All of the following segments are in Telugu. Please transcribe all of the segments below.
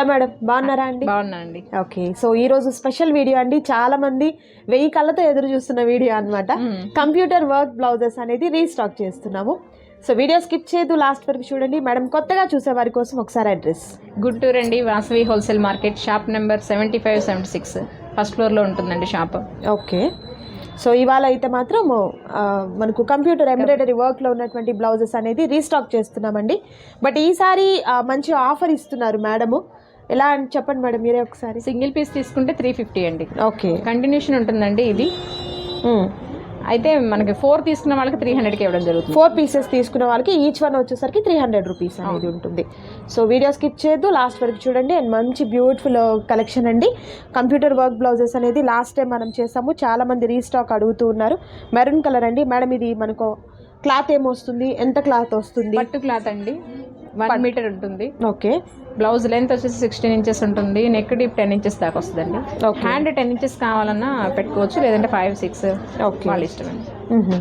Hello madam? బాగున్నారా అండి? బాగున్నా అండి ఓకే. సో ఈ రోజు స్పెషల్ వీడియో అండి. చాలా మంది వెయ్యి కళ్ళతో ఎదురు చూస్తున్న వీడియో అన్నమాట. కంప్యూటర్ వర్క్ బ్లౌజెస్ అనేది రీస్టాక్ చేస్తున్నాము. సో వీడియో స్కిప్ చేయదు. లాస్ట్ వరకు చూడండి. మేడం కొత్తగా చూసే వారి కోసం ఒకసారి అడ్రస్. గుంటూరు అండి. Vasavi wholesale market shop number seventy five seventy six. First ఫ్లోర్లో ఉంటుందండి షాప్. ఓకే. సో ఇవాళ అయితే మాత్రం మనకు కంప్యూటర్ ఎంబ్రాయిడరీ వర్క్లో ఉన్నటువంటి బ్లౌజెస్ అనేది రీస్టాక్ చేస్తున్నామండి. బట్ ఈసారి మంచి ఆఫర్ ఇస్తున్నారు మేడము. ఎలా అని చెప్పండి మేడం మీరే ఒకసారి. సింగిల్ పీస్ తీసుకుంటే త్రీ ఫిఫ్టీ అండి. ఓకే. కంటిన్యూషన్ ఉంటుందండి ఇది. అయితే మనకి ఫోర్ తీసుకున్న వాళ్ళకి త్రీ హండ్రెడ్కి ఇవ్వడం జరుగుతుంది. ఫోర్ పీసెస్ తీసుకున్న వాళ్ళకి ఈచ్ వన్ వచ్చేసరికి త్రీ హండ్రెడ్ రూపీస్ అనేది ఉంటుంది. సో వీడియో స్కిప్ చేయొద్దు. లాస్ట్ వరకు చూడండి. అండ్ మంచి బ్యూటిఫుల్ కలెక్షన్ అండి. కంప్యూటర్ వర్క్ బ్లౌజెస్ అనేది లాస్ట్ టైం మనం చేసాము చాలా మంది రీస్టాక్ అడుగుతూ ఉన్నారు. మెరూన్ కలర్ అండి. మేడం ఇది మనకు క్లాత్ ఏమొస్తుంది ఎంత క్లాత్ వస్తుంది? పట్టు క్లాత్ అండి. వన్ మీటర్ ఉంటుంది. ఓకే బ్లౌజ్ లెంత్ వచ్చేసి సిక్స్టీన్ ఇంచెస్ ఉంటుంది. నెక్ డీప్ టెన్ ఇంచెస్ దాకా వస్తుందండి. హ్యాండ్ టెన్ ఇంచెస్ కావాలన్నా పెట్టుకోవచ్చు లేదంటే ఫైవ్ సిక్స్ ఓకే వాళ్ళ ఇష్టం అండి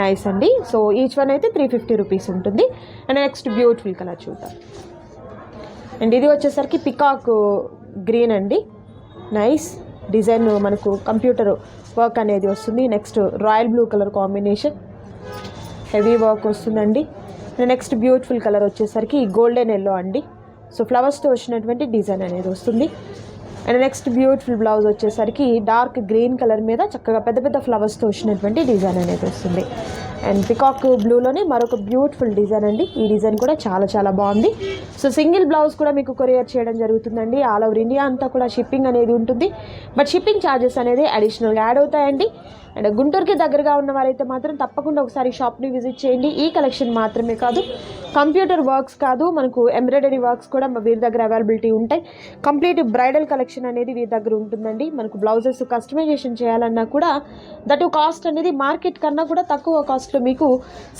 నైస్ అండి. సో ఈచ్ వన్ అయితే త్రీ ఫిఫ్టీ రూపీస్ ఉంటుంది. అండ్ నెక్స్ట్ బ్యూటిఫుల్ కలర్ చూద్దాం. అండ్ ఇది వచ్చేసరికి పికాక్ గ్రీన్ అండి. నైస్ డిజైన్ మనకు కంప్యూటర్ వర్క్ అనేది వస్తుంది. Next royal blue colour combination heavy work వస్తుందండి. నెక్స్ట్ బ్యూటిఫుల్ కలర్ వచ్చేసరికి గోల్డెన్ ఎల్లో అండి. సో ఫ్లవర్స్తో వచ్చినటువంటి డిజైన్ అనేది వస్తుంది. అండ్ నెక్స్ట్ బ్యూటిఫుల్ బ్లౌజ్ వచ్చేసరికి డార్క్ గ్రీన్ కలర్ మీద చక్కగా పెద్ద పెద్ద ఫ్లవర్స్తో వచ్చినటువంటి డిజైన్ అనేది వస్తుంది. అండ్ పికాక్ బ్లూలోనే మరొక బ్యూటిఫుల్ డిజైన్ అండి. ఈ డిజైన్ కూడా చాలా చాలా బాగుంది. సో సింగిల్ బ్లౌజ్ కూడా మీకు కొరియర్ చేయడం జరుగుతుందండి. ఆల్ ఓవర్ ఇండియా అంతా కూడా షిప్పింగ్ అనేది ఉంటుంది. బట్ షిప్పింగ్ ఛార్జెస్ అనేది అడిషనల్గా యాడ్ అవుతాయండి. అండ్ గుంటూరుకి దగ్గరగా ఉన్న వారైతే మాత్రం తప్పకుండా ఒకసారి షాప్ని విజిట్ చేయండి. ఈ కలెక్షన్ మాత్రమే కాదు కంప్యూటర్ వర్క్స్ కాదు మనకు ఎంబ్రాయిడరీ వర్క్స్ కూడా వీరి దగ్గర అవైలబిలిటీ ఉంటాయి. కంప్లీట్ బ్రైడల్ కలెక్షన్ అనేది వీరి దగ్గర ఉంటుందండి. మనకు బ్లౌజెస్ కస్టమైజేషన్ చేయాలన్నా కూడా దట్ కాస్ట్ అనేది మార్కెట్ కన్నా కూడా తక్కువ కాస్ట్లో మీకు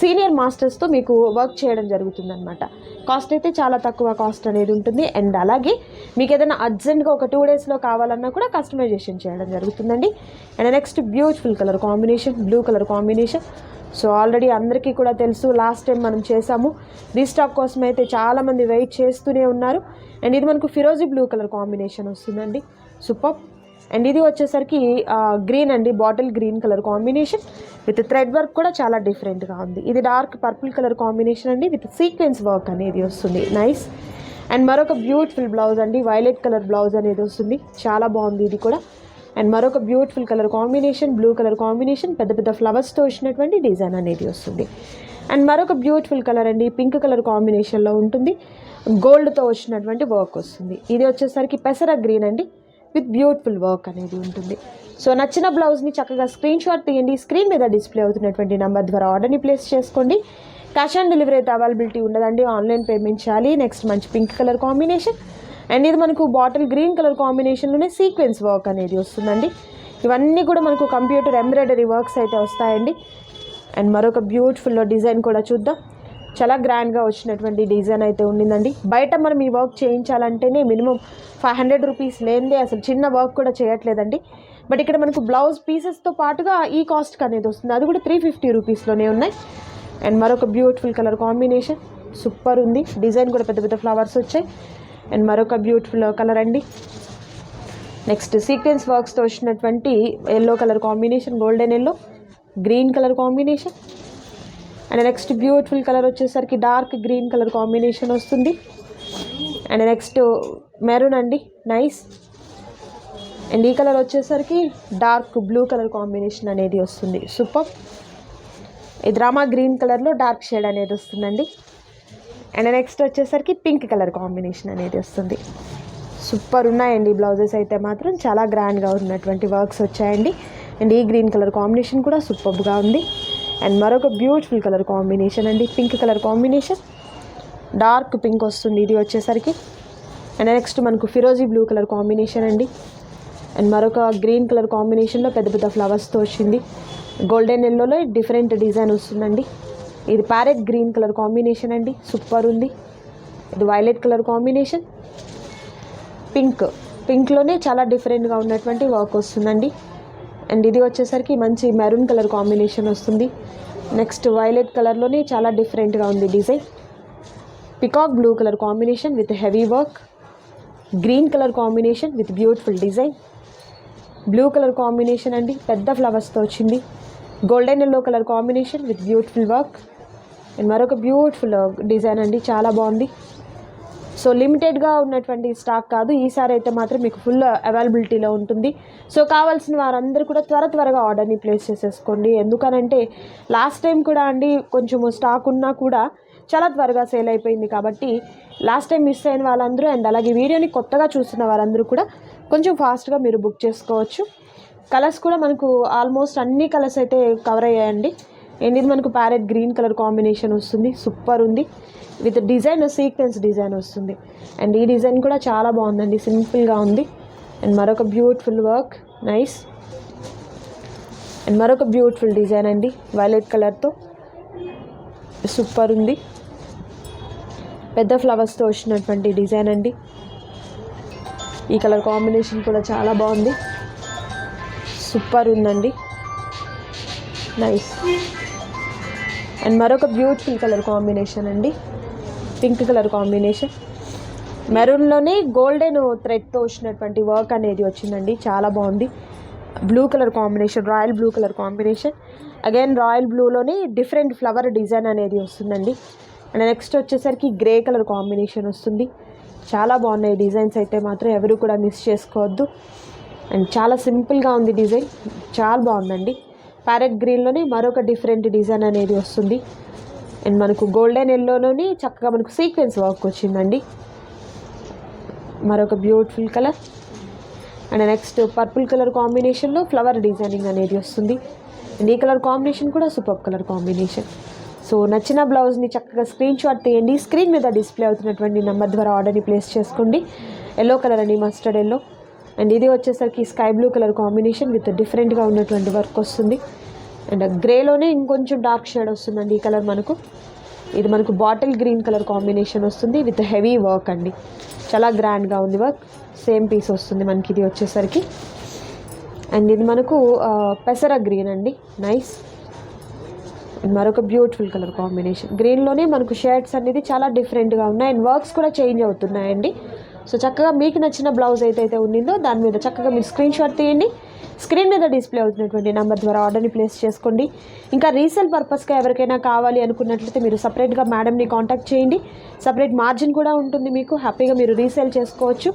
సీనియర్ మాస్టర్స్తో మీకు వర్క్ చేయడం జరుగుతుందన్నమాట. కాస్ట్ అయితే చాలా తక్కువ కాస్ట్ అనేది ఉంటుంది. అండ్ అలాగే మీకు ఏదైనా అర్జెంట్గా ఒక టూ డేస్లో కావాలన్నా కూడా కస్టమైజేషన్ చేయడం జరుగుతుందండి. And next beautiful colour combination blue colour combination. So already అందరికీ కూడా తెలుసు లాస్ట్ టైం మనం చేసాము రీస్టాక్ కోసం అయితే చాలామంది వెయిట్ చేస్తూనే ఉన్నారు. అండ్ ఇది మనకు ఫిరోజీ బ్లూ కలర్ కాంబినేషన్ వస్తుందండి. సూపర్. అండ్ ఇది వచ్చేసరికి గ్రీన్ అండి bottle green colour combination. With thread work కూడా చాలా డిఫరెంట్గా ఉంది. ఇది డార్క్ పర్పుల్ కలర్ కాంబినేషన్ అండి. విత్ సీక్వెన్స్ వర్క్ అనేది వస్తుంది. నైస్. అండ్ మరొక బ్యూటిఫుల్ బ్లౌజ్ అండి. వైలెట్ కలర్ బ్లౌజ్ అనేది వస్తుంది. చాలా బాగుంది ఇది కూడా. అండ్ మరొక beautiful colour combination blue colour combination పెద్ద పెద్ద ఫ్లవర్స్తో వచ్చినటువంటి డిజైన్ అనేది వస్తుంది. అండ్ మరొక బ్యూటిఫుల్ కలర్ అండి పింక్ కలర్ కాంబినేషన్లో ఉంటుంది. గోల్డ్తో వచ్చినటువంటి వర్క్ వస్తుంది. ఇది వచ్చేసరికి పెసర గ్రీన్ అండి విత్ బ్యూటిఫుల్ వర్క్ అనేది ఉంటుంది. సో నచ్చిన బ్లౌజ్ని చక్కగా స్క్రీన్ షాట్ తీయండి. స్క్రీన్ మీద డిస్ప్లే అవుతున్నటువంటి నెంబర్ ద్వారా ఆర్డర్ని ప్లేస్ చేసుకోండి. క్యాష్ ఆన్ డెలివరీ అయితే అవైలబిలిటీ ఉండదండి. ఆన్లైన్ పేమెంట్ చేయాలి. నెక్స్ట్ మంచి పింక్ కలర్ కాంబినేషన్. అండ్ ఇది మనకు బాటిల్ గ్రీన్ కలర్ కాంబినేషన్లోనే సీక్వెన్స్ వర్క్ అనేది వస్తుందండి. ఇవన్నీ కూడా మనకు కంప్యూటర్ ఎంబ్రాయిడరీ వర్క్స్ అయితే వస్తాయండి. అండ్ మరొక బ్యూటిఫుల్ డిజైన్ కూడా చూద్దాం. చాలా గ్రాండ్గా వచ్చినటువంటి డిజైన్ అయితే ఉండిందండి. బయట మనం ఈ వర్క్ చేయించాలంటేనే మినిమం ఫైవ్ హండ్రెడ్ రూపీస్ లేనిదే అసలు చిన్న వర్క్ కూడా చేయట్లేదండి. బట్ ఇక్కడ మనకు బ్లౌజ్ పీసెస్తో పాటుగా ఈ కాస్ట్కి అనేది వస్తుంది. అది కూడా త్రీ ఫిఫ్టీ రూపీస్లోనే ఉన్నాయి. అండ్ మరొక బ్యూటిఫుల్ కలర్ కాంబినేషన్ సూపర్ ఉంది. డిజైన్ కూడా పెద్ద పెద్ద ఫ్లవర్స్ వచ్చాయి. అండ్ మరొక బ్యూటిఫుల్ కలర్ అండి. నెక్స్ట్ సీక్వెన్స్ వర్క్స్తో వచ్చినటువంటి yellow colour combination golden yellow green colour combination and next beautiful colour వచ్చేసరికి డార్క్ గ్రీన్ కలర్ కాంబినేషన్ వస్తుంది. అండ్ నెక్స్ట్ మెరూన్ అండి నైస్ అండ్ ఈ కలర్ వచ్చేసరికి డార్క్ బ్లూ కలర్ కాంబినేషన్ అనేది వస్తుంది. సూపర్ ఇది రామా గ్రీన్ కలర్లో డార్క్ షేడ్ అనేది వస్తుందండి. అండ్ నెక్స్ట్ వచ్చేసరికి పింక్ కలర్ కాంబినేషన్ అనేది వస్తుంది. సూపర్ ఉన్నాయండి బ్లౌజెస్ అయితే మాత్రం. చాలా గ్రాండ్గా ఉన్నటువంటి వర్క్స్ వచ్చాయండి. అండ్ ఈ గ్రీన్ కలర్ కాంబినేషన్ కూడా సూపర్గా ఉంది. అండ్ మరొక బ్యూటిఫుల్ కలర్ కాంబినేషన్ అండి. Pink colour combination dark pink వస్తుంది. ఇది వచ్చేసరికి. అండ్ నెక్స్ట్ మనకు ఫిరోజీ బ్లూ కలర్ కాంబినేషన్ అండి. అండ్ మరొక గ్రీన్ కలర్ కాంబినేషన్లో పెద్ద పెద్ద ఫ్లవర్స్తో వచ్చింది. గోల్డెన్ ఎల్లోలో డిఫరెంట్ డిజైన్ వస్తుందండి. ఇది ప్యారెట్ గ్రీన్ కలర్ కాంబినేషన్ అండి. సూపర్ ఉంది. ఇది వైలెట్ కలర్ కాంబినేషన్. పింక్. పింక్లోనే చాలా డిఫరెంట్గా ఉన్నటువంటి వర్క్ వస్తుందండి. అండ్ ఇది వచ్చేసరికి మంచి మెరూన్ కలర్ కాంబినేషన్ వస్తుంది. నెక్స్ట్ వైలెట్ కలర్లోనే చాలా డిఫరెంట్గా ఉంది design. Peacock blue colour combination with heavy work. Green colour combination with beautiful design. Blue colour combination అండి. పెద్ద ఫ్లవర్స్తో వచ్చింది. Golden yellow colour combination with beautiful work. And మరొక బ్యూటిఫుల్ డిజైన్ అండి చాలా బాగుంది. సో లిమిటెడ్గా ఉన్నటువంటి స్టాక్ కాదు ఈసారి అయితే మాత్రం మీకు ఫుల్ అవైలబిలిటీలో ఉంటుంది. సో కావాల్సిన వారందరూ కూడా త్వర త్వరగా ఆర్డర్ని ప్లేస్ చేసేసుకోండి. ఎందుకనంటే లాస్ట్ టైం కూడా అండి కొంచెం స్టాక్ ఉన్నా కూడా చాలా త్వరగా సేల్ అయిపోయింది కాబట్టి లాస్ట్ టైం మిస్ అయిన వాళ్ళందరూ అండ్ అలాగే వీడియోని కొత్తగా చూస్తున్న వారందరూ కూడా కొంచెం ఫాస్ట్గా మీరు బుక్ చేసుకోవచ్చు. కలర్స్ కూడా మనకు ఆల్మోస్ట్ అన్ని కలర్స్ అయితే కవర్ అయ్యాయండి. అండ్ ఇది మనకు ప్యారెట్ గ్రీన్ కలర్ కాంబినేషన్ వస్తుంది. సూపర్ ఉంది. విత్ డిజైన్ సీక్వెన్స్ డిజైన్ వస్తుంది. అండ్ ఈ డిజైన్ కూడా చాలా బాగుందండి. సింపుల్గా ఉంది. అండ్ మరొక బ్యూటిఫుల్ వర్క్. నైస్. అండ్ మరొక బ్యూటిఫుల్ డిజైన్ అండి. వైలెట్ కలర్తో. సూపర్ ఉంది. పెద్ద ఫ్లవర్స్తో వచ్చినటువంటి డిజైన్ అండి. ఈ కలర్ కాంబినేషన్ కూడా చాలా బాగుంది. సూపర్ ఉందండి. నైస్. అండ్ మరొక బ్యూటిఫుల్ కలర్ కాంబినేషన్ అండి. పింక్ కలర్ కాంబినేషన్ మెరూన్లోనే గోల్డెన్ థ్రెడ్తో వచ్చినటువంటి వర్క్ అనేది వచ్చిందండి. చాలా బాగుంది. Blue colour combination royal blue colour combination again royal బ్లూలోనే different flower design అనేది వస్తుందండి. అండ్ నెక్స్ట్ వచ్చేసరికి గ్రే కలర్ కాంబినేషన్ వస్తుంది. చాలా బాగున్నాయి డిజైన్స్ అయితే మాత్రం ఎవరు కూడా మిస్ చేసుకోవద్దు. అండ్ చాలా సింపుల్గా ఉంది డిజైన్ చాలా బాగుందండి. ప్యారెట్ గ్రీన్లోనే మరొక డిఫరెంట్ డిజైన్ అనేది వస్తుంది. అండ్ మనకు గోల్డెన్ ఎల్లోలోని చక్కగా మనకు సీక్వెన్స్ వర్క్ వచ్చిందండి. మరొక beautiful colour. And next purple colour కాంబినేషన్లో ఫ్లవర్ డిజైనింగ్ అనేది వస్తుంది. అండ్ ఈ కలర్ కాంబినేషన్ కూడా సూపర్ కలర్ కాంబినేషన్. సో నచ్చిన బ్లౌజ్ని చక్కగా స్క్రీన్ షాట్ తీయండి. స్క్రీన్ మీద డిస్ప్లే అవుతున్నటువంటి నెంబర్ ద్వారా ఆర్డర్ని ప్లేస్ చేసుకోండి. ఎల్లో కలర్ అండి మస్టర్డ్ ఎల్లో. అండ్ ఇది వచ్చేసరికి sky blue colour combination with డిఫరెంట్గా ఉన్నటువంటి వర్క్ వస్తుంది. అండ్ గ్రేలోనే ఇంకొంచెం డార్క్ షేడ్ వస్తుందండి ఈ కలర్ మనకు. ఇది మనకు బాటిల్ గ్రీన్ కలర్ కాంబినేషన్ వస్తుంది విత్ హెవీ వర్క్ అండి. చాలా గ్రాండ్గా ఉంది వర్క్. సేమ్ పీస్ వస్తుంది మనకి ఇది వచ్చేసరికి. అండ్ ఇది మనకు పెసర గ్రీన్ అండి. నైస్. మరొక బ్యూటిఫుల్ కలర్ కాంబినేషన్. గ్రీన్లోనే మనకు షేడ్స్ అనేది చాలా డిఫరెంట్గా ఉన్నాయి అండ్ వర్క్స్ కూడా చేంజ్ అవుతున్నాయండి. సో చక్కగా మీకు నచ్చిన బ్లౌజ్ ఏదైతే ఉండిందో దాని మీద చక్కగా మీరు స్క్రీన్ షాట్ తీయండి. స్క్రీన్ మీద డిస్ప్లే అవుతున్నటువంటి నెంబర్ ద్వారా ఆర్డర్ని ప్లేస్ చేసుకోండి. ఇంకా రీసేల్ పర్పస్గా ఎవరికైనా కావాలి అనుకున్నట్లయితే మీరు సపరేట్గా మేడంని కాంటాక్ట్ చేయండి. సపరేట్ మార్జిన్ కూడా ఉంటుంది మీకు. హ్యాపీగా మీరు రీసేల్ చేసుకోవచ్చు.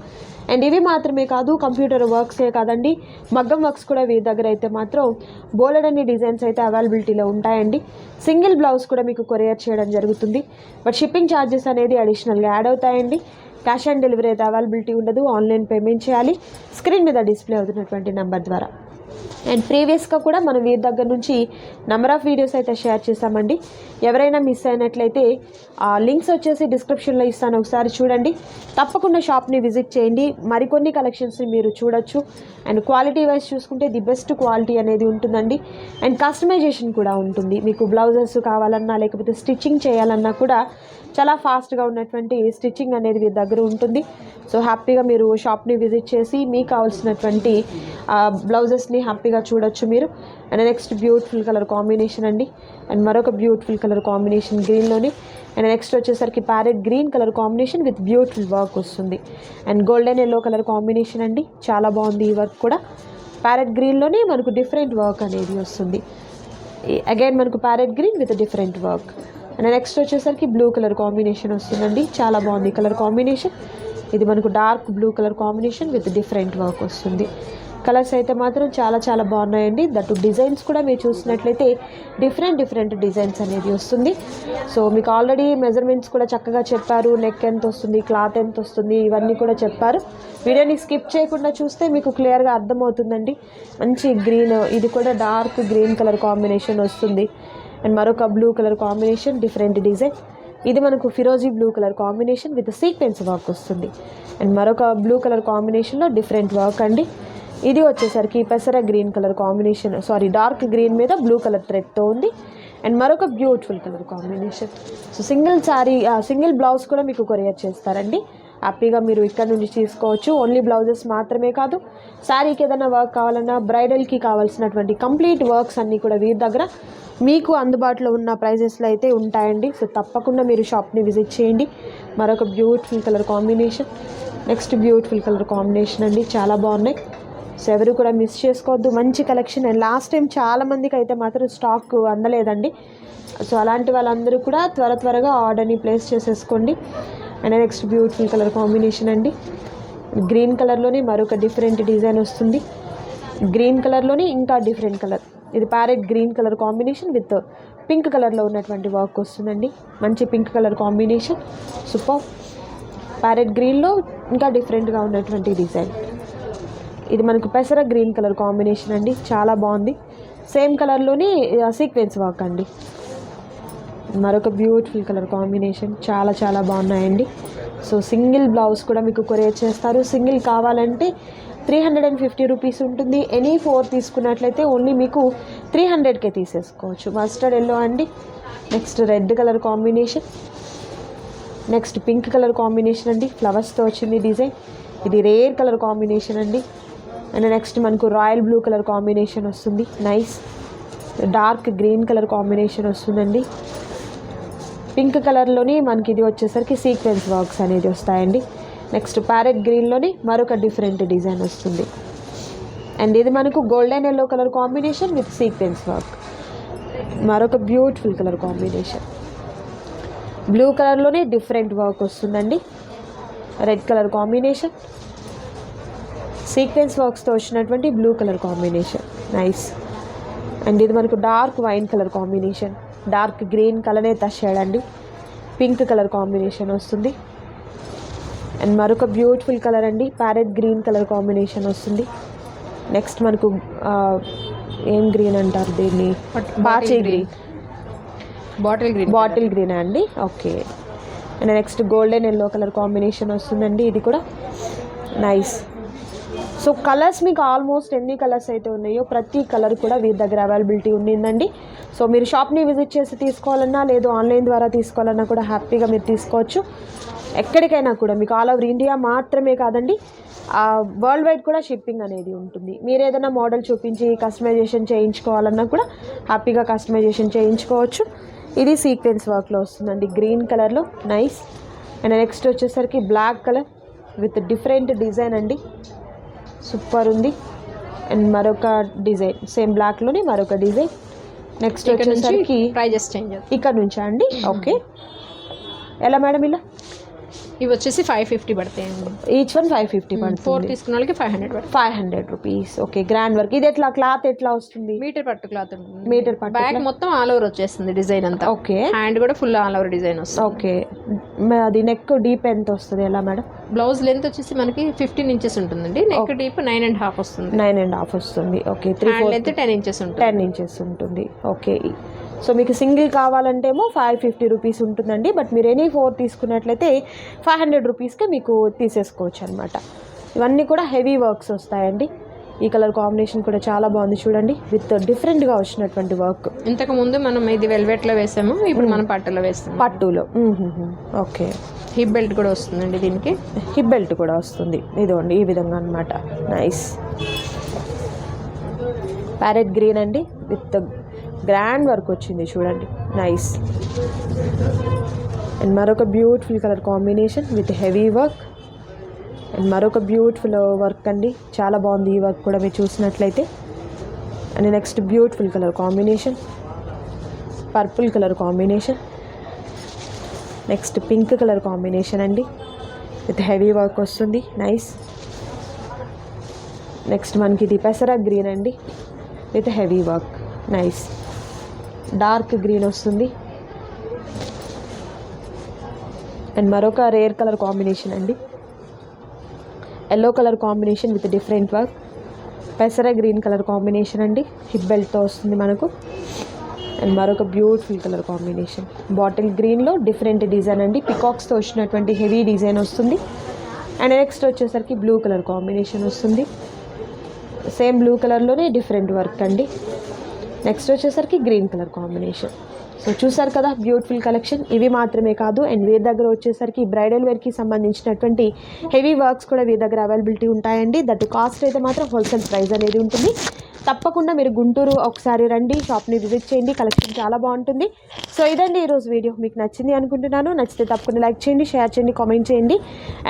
అండ్ ఇవి మాత్రమే కాదు కంప్యూటర్ వర్క్సే కాదండి. మగ్గం వర్క్స్ కూడా వీరి దగ్గర అయితే మాత్రం బోలెడని డిజైన్స్ అయితే అవైలబిలిటీలో ఉంటాయండి. సింగిల్ బ్లౌజ్ కూడా మీకు కొరియర్ చేయడం జరుగుతుంది. బట్ షిప్పింగ్ ఛార్జెస్ అనేది అడిషనల్గా యాడ్ అవుతాయండి. క్యాష్ ఆన్ డెలివరీ అయితే అవైలబిలిటీ ఉండదు. ఆన్లైన్ పేమెంట్ చేయాలి. స్క్రీన్ మీద డిస్ప్లే అవుతున్నటువంటి నెంబర్ ద్వారా. అండ్ ప్రీవియస్గా కూడా మనం వీరి దగ్గర నుంచి నెంబర్ ఆఫ్ వీడియోస్ అయితే షేర్ చేశామండి ఎవరైనా మిస్ అయినట్లయితే ఆ లింక్స్ వచ్చేసి డిస్క్రిప్షన్లో ఇస్తాను. ఒకసారి చూడండి. తప్పకుండా షాప్ని విజిట్ చేయండి. మరికొన్ని కలెక్షన్స్ని మీరు చూడొచ్చు. అండ్ క్వాలిటీ వైజ్ చూసుకుంటే ది బెస్ట్ క్వాలిటీ అనేది ఉంటుందండి. అండ్ కస్టమైజేషన్ కూడా ఉంటుంది. మీకు బ్లౌజెస్ కావాలన్నా లేకపోతే స్టిచ్చింగ్ చేయాలన్నా కూడా చాలా ఫాస్ట్గా ఉన్నటువంటి స్టిచ్చింగ్ అనేది మీ దగ్గర ఉంటుంది. సో హ్యాపీగా మీరు షాప్ని విజిట్ చేసి మీకు కావాల్సినటువంటి బ్లౌజెస్ని హ్యాపీగా చూడొచ్చు మీరు. And next beautiful colour combination అండి. అండ్ మరొక బ్యూటిఫుల్ కలర్ కాంబినేషన్ గ్రీన్లోని అండ్ నెక్స్ట్ వచ్చేసరికి parrot green colour combination with beautiful work వస్తుంది. And golden yellow colour combination అండి. చాలా బాగుంది ఈ వర్క్ కూడా. ప్యారెట్ గ్రీన్లోనే మనకు డిఫరెంట్ వర్క్ అనేది వస్తుంది. అగైన్ మనకు parrot green with different work next వచ్చేసరికి బ్లూ కలర్ కాంబినేషన్ వస్తుందండి. చాలా బాగుంది కలర్ కాంబినేషన్. ఇది మనకు dark blue colour combination with different work వస్తుంది. కలర్స్ అయితే మాత్రం చాలా చాలా బాగున్నాయండి. దట్టు డిజైన్స్ కూడా మీరు చూసినట్లయితే డిఫరెంట్ డిఫరెంట్ డిజైన్స్ అనేది వస్తుంది. సో మీకు ఆల్రెడీ మెజర్మెంట్స్ కూడా చక్కగా చెప్పారు. నెక్ ఎంత వస్తుంది క్లాత్ ఎంత వస్తుంది ఇవన్నీ కూడా చెప్పారు. వీడియోని స్కిప్ చేయకుండా చూస్తే మీకు క్లియర్గా అర్థమవుతుందండి. మంచి గ్రీన్ ఇది కూడా డార్క్ గ్రీన్ కలర్ కాంబినేషన్ వస్తుంది. అండ్ మరొక blue colour combination different design ఇది మనకు ఫిరోజీ blue colour combination with sequence work వస్తుంది. అండ్ మరొక బ్లూ కలర్ కాంబినేషన్లో డిఫరెంట్ వర్క్ అండి. ఇది వచ్చేసరికి పెసర green colour combination sorry dark green మీద బ్లూ కలర్ థ్రెడ్తో ఉంది. అండ్ మరొక beautiful colour combination so single sari single blouse కూడా మీకు కొరియర్ చేస్తారండి. హ్యాపీగా మీరు ఇక్కడ నుంచి తీసుకోవచ్చు. ఓన్లీ బ్లౌజెస్ మాత్రమే కాదు. శారీకి ఏదైనా వర్క్ కావాలన్నా బ్రైడల్కి కావాల్సినటువంటి కంప్లీట్ వర్క్స్ అన్నీ కూడా వీరి దగ్గర మీకు అందుబాటులో ఉన్న ప్రైజెస్లో అయితే ఉంటాయండి. సో తప్పకుండా మీరు షాప్ని విజిట్ చేయండి. మరొక beautiful colour combination. Next beautiful colour combination అండి. చాలా బాగున్నాయి. సో ఎవరు కూడా మిస్ చేసుకోవద్దు. మంచి కలెక్షన్. అండ్ లాస్ట్ టైం చాలా మందికి అయితే మాత్రం స్టాక్ అందలేదండి. సో అలాంటి వాళ్ళందరూ కూడా త్వర త్వరగా ఆర్డర్ని ప్లేస్ చేసేసుకోండి. And next beautiful colour combination అండి. గ్రీన్ కలర్లోనే మరొక డిఫరెంట్ డిజైన్ వస్తుంది. గ్రీన్ కలర్లోనే ఇంకా డిఫరెంట్ కలర్. ఇది parrot green colour combination with pink కలర్లో ఉన్నటువంటి వర్క్ వస్తుందండి. మంచి pink colour combination. Super. Parrot గ్రీన్లో ఇంకా డిఫరెంట్గా ఉన్నటువంటి డిజైన్. ఇది మనకు పెసర గ్రీన్ కలర్ కాంబినేషన్ అండి. చాలా బాగుంది. సేమ్ కలర్లోనే సీక్వెన్స్ వర్క్ అండి. మరొక బ్యూటిఫుల్ కలర్ కాంబినేషన్. చాలా చాలా బాగున్నాయండి. సో సింగిల్ బ్లౌజ్ కూడా మీకు కొరియర్ చేస్తారు. సింగిల్ కావాలంటే three hundred and fifty rupees ఉంటుంది. ఎనీ ఫోర్ తీసుకున్నట్లయితే ఓన్లీ మీకు త్రీ హండ్రెడ్కే తీసేసుకోవచ్చు. మస్టర్డ్ ఎల్లో అండి next red colour combination next pink colour combination అండి. ఫ్లవర్స్తో వచ్చింది డిజైన్ ఇది రేర్ కలర్ కాంబినేషన్ అండి. అండ్ నెక్స్ట్ మనకు రాయల్ బ్లూ కలర్ కాంబినేషన్ వస్తుంది. Nice dark green colour combination వస్తుందండి. పింక్ కలర్లోని మనకి ఇది వచ్చేసరికి సీక్వెన్స్ వర్క్స్ అనేది వస్తాయండి. నెక్స్ట్ ప్యారెట్ గ్రీన్లోని మరొక డిఫరెంట్ డిజైన్ వస్తుంది. అండ్ ఇది మనకు golden yellow colour combination with sequence work. మరొక బ్యూటిఫుల్ కలర్ కాంబినేషన్. బ్లూ కలర్లోనే డిఫరెంట్ వర్క్ వస్తుందండి. Red colour combination. సీక్వెన్స్ వర్క్స్తో వచ్చినటువంటి blue colour combination. Nice. And ఇది మనకు dark wine colour combination. Dark green కలర్నే touch అండి పింక్ కలర్ కాంబినేషన్ వస్తుంది. అండ్ మరొక బ్యూటిఫుల్ కలర్ అండి ప్యారెట్ గ్రీన్ కలర్ కాంబినేషన్ వస్తుంది. నెక్స్ట్ మనకు ఏం గ్రీన్ అంటారు దీన్ని? Bachchi green. Bottle green bottle green అండి okay. And next golden yellow colour combination వస్తుందండి ఇది కూడా నైస్. సో కలర్స్ మీకు ఆల్మోస్ట్ ఎన్ని కలర్స్ అయితే ఉన్నాయో ప్రతి కలర్ కూడా వీరి దగ్గర అవైలబిలిటీ ఉండిందండి. సో మీరు షాప్ని విజిట్ చేసి తీసుకోవాలన్నా లేదు ఆన్లైన్ ద్వారా తీసుకోవాలన్నా కూడా హ్యాపీగా మీరు తీసుకోవచ్చు. ఎక్కడికైనా కూడా మీకు ఆల్ ఓవర్ ఇండియా మాత్రమే కాదండి వరల్డ్ వైడ్ కూడా షిప్పింగ్ అనేది ఉంటుంది. మీరు ఏదైనా మోడల్ చూపించి కస్టమైజేషన్ చేయించుకోవాలన్నా కూడా హ్యాపీగా కస్టమైజేషన్ చేయించుకోవచ్చు. ఇది సీక్వెన్స్ వర్క్లో వస్తుందండి గ్రీన్ కలర్లో నైస్. అండ్ నెక్స్ట్ వచ్చేసరికి black colour with different design అండి. సూపర్ ఉంది. అండ్ మరొక డిజైన్ సేమ్ బ్లాక్లోనే మరొక డిజైన్. నెక్స్ట్ వచ్చేసరికి ప్రైజెస్ చేంజ్ ఇక్కడ నుంచా అండి? ఓకే ఎలా మేడం ఇలా? ఇవి వచ్చేసి ఫైవ్ ఫిఫ్టీ పడతాయండి. Each one five fifty four పడుతుంది. తీసుకున్న వాళ్ళకి ఫైవ్ హండ్రెడ్ పడుతుంది. Five hundred rupees okay grand work ఇది ఎట్లా? క్లాత్ ఎట్లా వస్తుంది? మీటర్ పట్టు క్లాత్ ఉంటుంది. మీటర్ పట్టు బ్యాక్ మొత్తం ఆల్ ఓవర్ వచ్చేస్తుంది డిజైన్ అంతా. ఓకే హ్యాండ్ కూడా ఫుల్ ఆల్ ఓవర్ డిజైన్ వస్తుంది. ఓకే అది నెక్ డీప్ ఎంత వస్తుంది ఎలా మేడం బ్లౌజ్ లెంత్ వచ్చేసి మనకి ఫిఫ్టీన్ ఇంచెస్ ఉంటుందండి. Neck deep nine and half వస్తుంది. నైన్ అండ్ హాఫ్ వస్తుంది. Okay three four length ten inches ఉంటుంది. టెన్ ఇంచెస్ ఉంటుంది. ఓకే సో మీకు సింగిల్ కావాలంటేమో ఫైవ్ ఫిఫ్టీ రూపీస్ ఉంటుందండి. బట్ మీరు ఎనీ ఫోర్ తీసుకున్నట్లయితే ఫైవ్ హండ్రెడ్ రూపీస్కే మీకు తీసేసుకోవచ్చు అనమాట ఇవన్నీ కూడా హెవీ వర్క్స్ వస్తాయండి. ఈ కలర్ కాంబినేషన్ కూడా చాలా బాగుంది చూడండి. విత్ డిఫరెంట్గా వచ్చినటువంటి వర్క్ ఇంతకు ముందు మనం ఇది వెల్వెట్లో వేసాము ఇప్పుడు మనం పట్టులో వేస్తాము పట్టులో. ఓకే. హిప్ బెల్ట్ కూడా వస్తుందండి దీనికి. హిప్ బెల్ట్ కూడా వస్తుంది. ఇదిగోండి ఈ విధంగా అనమాట నైస్ ప్యారెట్ గ్రీన్ అండి. విత్ గ్రాండ్ వర్క్ వచ్చింది చూడండి. నైస్ అండ్ మరొక beautiful colour combination with heavy work and మరొక బ్యూటిఫుల్ వర్క్ అండి. చాలా బాగుంది ఈ వర్క్ కూడా మీరు చూసినట్లయితే. And next beautiful colour combination purple colour combination next pink colour combination అండి. విత్ హెవీ వర్క్ వస్తుంది. నైస్ నెక్స్ట్ మనకి ఇది పెసరా గ్రీన్ అండి. With heavy work nice dark green వస్తుంది. అండ్ మరొక రేర్ కలర్ కాంబినేషన్ అండి. Yellow colour combination with different work పెసర గ్రీన్ కలర్ కాంబినేషన్ అండి. హిప్ బెల్ట్తో వస్తుంది మనకు. అండ్ మరొక బ్యూటిఫుల్ కలర్ కాంబినేషన్ బాటిల్ గ్రీన్లో డిఫరెంట్ డిజైన్ అండి. పికాక్స్తో వచ్చినటువంటి హెవీ డిజైన్ వస్తుంది. అండ్ నెక్స్ట్ వచ్చేసరికి బ్లూ కలర్ కాంబినేషన్ వస్తుంది. సేమ్ బ్లూ కలర్లోనే డిఫరెంట్ వర్క్ అండి. నెక్స్ట్ వచ్చేసరికి గ్రీన్ కలర్ కాంబినేషన్ సో చూసారు కదా బ్యూటిఫుల్ కలెక్షన్ ఇవి మాత్రమే కాదు అండ్ వీరి దగ్గర వచ్చేసరికి బ్రైడల్ వేర్కి సంబంధించినటువంటి హెవీ వర్క్స్ కూడా వీరి దగ్గర అవైలబిలిటీ ఉంటాయండి. దట్ కాస్ట్ అయితే మాత్రం హోల్సేల్ ప్రైస్ అనేది ఉంటుంది. తప్పకుండా మీరు గుంటూరు ఒకసారి రండి షాప్ని విజిట్ చేయండి. కలెక్షన్ చాలా బాగుంటుంది. సో ఇదండి ఈరోజు వీడియో మీకు నచ్చింది అనుకుంటున్నాను. నచ్చితే తప్పకుండా లైక్ చేయండి షేర్ చేయండి కామెంట్ చేయండి.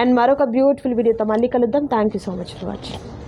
అండ్ మరొక బ్యూటిఫుల్ వీడియోతో మళ్ళీ కలుద్దాం. Thank you so much for watching